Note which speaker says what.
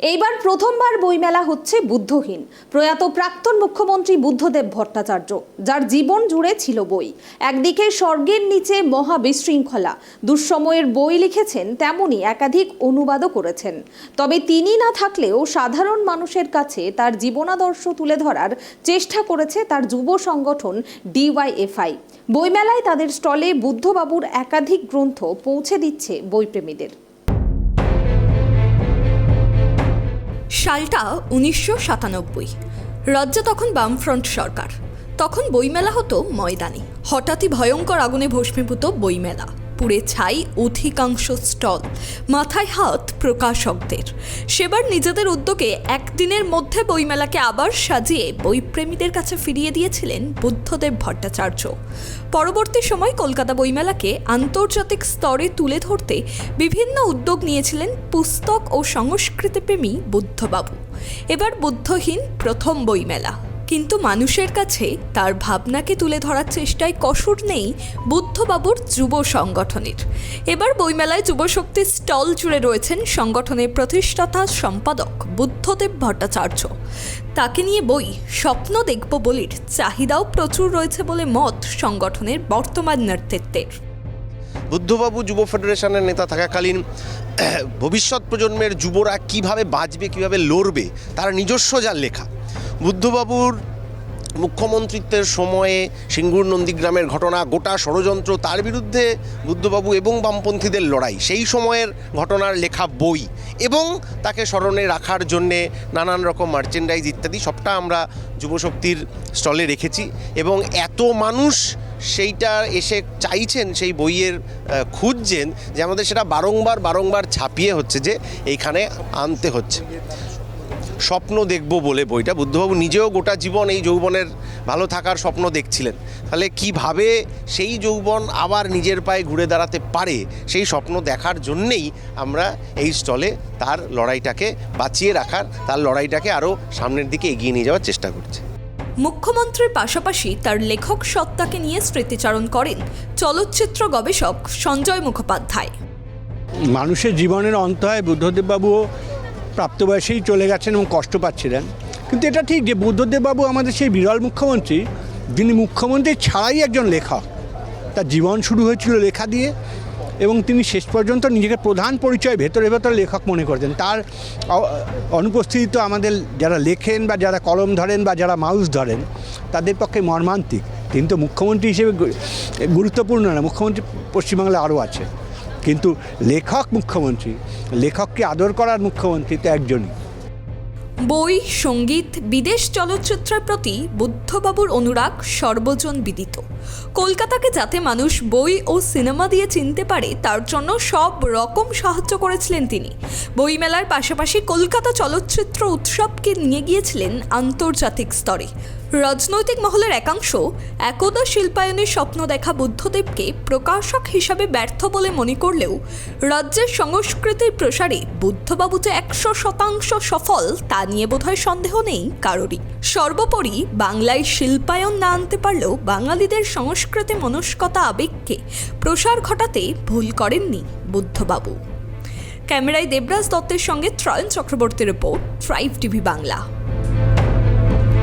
Speaker 1: এইবার প্রথমবার বইমেলা হচ্ছে বুদ্ধহীন। প্রয়াত প্রাক্তন মুখ্যমন্ত্রী বুদ্ধদেব ভট্টাচার্য, যার জীবন জুড়ে ছিল বই। একদিকে স্বর্গের নিচে মহা বিশৃঙ্খলা দুঃসময়ের বই লিখেছেন তেমনি একাধিক অনুবাদও করেছেন। তবে তিনি না থাকলেও সাধারণ মানুষের কাছে তার জীবনাদর্শ তুলে ধরার চেষ্টা করেছে তার যুব সংগঠন ডিওয়াইএফআই। বইমেলায় তাদের স্টলে বুদ্ধবাবুর একাধিক গ্রন্থ পৌঁছে দিচ্ছে বইপ্রেমীদের।
Speaker 2: সালটা উনিশশো সাতানব্বই। রাজ্যে তখন বামফ্রন্ট সরকার। তখন বইমেলা হতো ময়দানে। হঠাৎই ভয়ঙ্কর আগুনে ভস্মীভূত বইমেলা। পুড়ে ছাই অধিকাংশ স্টল, মাথায় হাত প্রকাশকদের। সেবার নিজেদের উদ্যোগে একদিনের মধ্যে বইমেলাকে আবার সাজিয়ে বইপ্রেমীদের কাছে ফিরিয়ে দিয়েছিলেন বুদ্ধদেব ভট্টাচার্য। পরবর্তী সময় কলকাতা বইমেলাকে আন্তর্জাতিক স্তরে তুলে ধরতে বিভিন্ন উদ্যোগ নিয়েছিলেন পুস্তক ও সংস্কৃতিপ্রেমী বুদ্ধবাবু। এবার বুদ্ধহীন প্রথম বইমেলা। কিন্তু মানুষের কাছে তার ভাবনাকে তুলে ধরার চেষ্টায় কসুর নেই বুদ্ধবাবুর যুব সংগঠনের। এবার বইমেলায় যুবশক্তির স্টল জুড়ে রয়েছেন সংগঠনের প্রতিষ্ঠাতা সম্পাদক বুদ্ধদেব ভট্টাচার্য। তাকে নিয়ে বই স্বপ্ন দেখব বলির চাহিদাও প্রচুর রয়েছে বলে মত সংগঠনের বর্তমান নেতৃত্বের।
Speaker 3: বুদ্ধবাবু যুব ফেডারেশনের নেতা থাকাকালীন, ভবিষ্যৎ প্রজন্মের যুবরা কীভাবে বাঁচবে, কীভাবে লড়বে, তার নিজস্ব যার লেখা। বুদ্ধবাবুর মুখ্যমন্ত্রিত্বের সময়ে সিঙ্গুর নন্দীগ্রামের ঘটনা, গোটা ষড়যন্ত্র, তার বিরুদ্ধে বুদ্ধবাবু এবং বামপন্থীদের লড়াই, সেই সময়ের ঘটনার লেখা বই এবং তাকে স্মরণে রাখার জন্যে নানান রকম মার্চেন্ডাইজ ইত্যাদি সবটা আমরা যুবশক্তির স্টলে রেখেছি এবং এত মানুষ সেইটা এসে চাইছেন, সেই বইয়ের খুঁজছেন যে আমাদের সেটা বারংবার বারংবার ছাপিয়ে হচ্ছে যে এইখানে আনতে হচ্ছে। স্বপ্ন দেখব বলে বইটা। বুদ্ধবাবু নিজেও গোটা জীবন এই যৌবনের ভালো থাকার স্বপ্ন দেখছিলেন। তাহলে কীভাবে সেই যৌবন আবার নিজের পায়ে ঘুরে দাঁড়াতে পারে সেই স্বপ্ন দেখার জন্যেই আমরা এই স্টলে তার লড়াইটাকে বাঁচিয়ে রাখার তার লড়াইটাকে আরও সামনের দিকে এগিয়ে নিয়ে যাওয়ার চেষ্টা করছি।
Speaker 2: মুখ্যমন্ত্রীর পাশাপাশি তার লেখক সত্তাকে নিয়ে স্মৃতিচারণ করেন চলচ্চিত্র গবেষক সঞ্জয় মুখোপাধ্যায়।
Speaker 4: মানুষের জীবনের অন্ত হয় বুদ্ধদেববাবুও প্রাপ্তবয়সেই চলে গেছেন এবং কষ্ট পাচ্ছিলেন। কিন্তু এটা ঠিক যে বুদ্ধদেববাবু আমাদের সেই বিরল মুখ্যমন্ত্রী, যিনি মুখ্যমন্ত্রী ছাড়াই একজন লেখক তার জীবন শুরু হয়েছিল লেখা দিয়ে এবং তিনি শেষ পর্যন্ত নিজেকে প্রধান পরিচয় ভেতরে ভেতরে লেখক মনে করতেন। তার অনুপস্থিতি তো আমাদের যারা লেখেন বা যারা কলম ধরেন বা যারা মাউস ধরেন, তাদের পক্ষে মর্মান্তিক। তিনি তো মুখ্যমন্ত্রী হিসেবে গুরুত্বপূর্ণ না, মুখ্যমন্ত্রী পশ্চিমবাংলায় আরও আছে। কিন্তু লেখক মুখ্যমন্ত্রী, লেখককে আদর করার মুখ্যমন্ত্রী তো একজনই।
Speaker 2: বই, সংগীত, বিদেশ চলচ্চিত্রের প্রতি বুদ্ধবাবুর অনুরাগ সর্বজন বিদিত। কলকাতাকে যাতে মানুষ বই ও সিনেমা দিয়ে চিনতে পারে, তার জন্য সব রকম সাহায্য করেছিলেন তিনি। বইমেলার পাশাপাশি কলকাতা চলচ্চিত্র উৎসবকে নিয়ে গিয়েছিলেন আন্তর্জাতিক স্তরে। রাজনৈতিক মহলের একাংশ একদা শিল্পায়নের স্বপ্ন দেখা বুদ্ধদেবকে প্রকাশক হিসাবে ব্যর্থ বলে মনে করলেও রাজ্যের সংস্কৃতির প্রসারে বুদ্ধবাবু যে একশো শতাংশ সফল তা নিয়ে বোধহয় সন্দেহ নেই কারোরই। সর্বোপরি বাংলায় শিল্পায়ন না আনতে পারলেও বাঙালিদের সংস্কৃতি মনস্কতা আবেগকে প্রসার ঘটাতে ভুল করেননি বুদ্ধবাবু। ক্যামেরায় দেবরাজ দত্তের সঙ্গে ত্রয়ন চক্রবর্তী রিপোর্ট ট্রাইভ টিভি বাংলা।